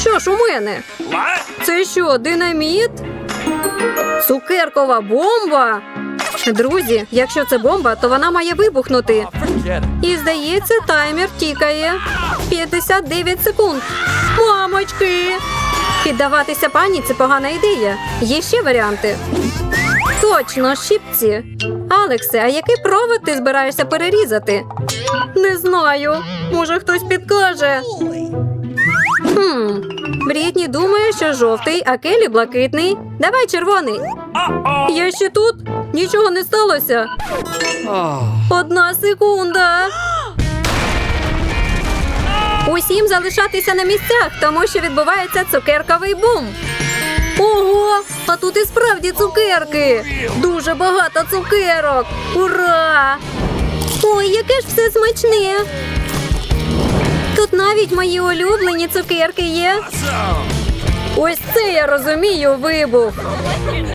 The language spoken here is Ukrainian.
Що ж у мене? Це що, динаміт? Цукеркова бомба? Друзі, якщо це бомба, то вона має вибухнути. І здається, таймер тікає. 59 секунд. Мамочки! Піддаватися паніці погана ідея. Є ще варіанти. Точно, щіпці. Алексе, а який провод ти збираєшся перерізати? Не знаю. Може, хтось підкаже. Хм. Брітні думає, що жовтий, а Келі блакитний. Давай червоний. Я ще тут? Нічого не сталося. Одна секунда. Усім залишатися на місцях, тому що відбувається цукерковий бум. Ого! А тут і справді цукерки. Дуже багато цукерок. Ура! Ой, яке ж все смачне. Навіть мої улюблені цукерки є. Ось це я розумію вибух.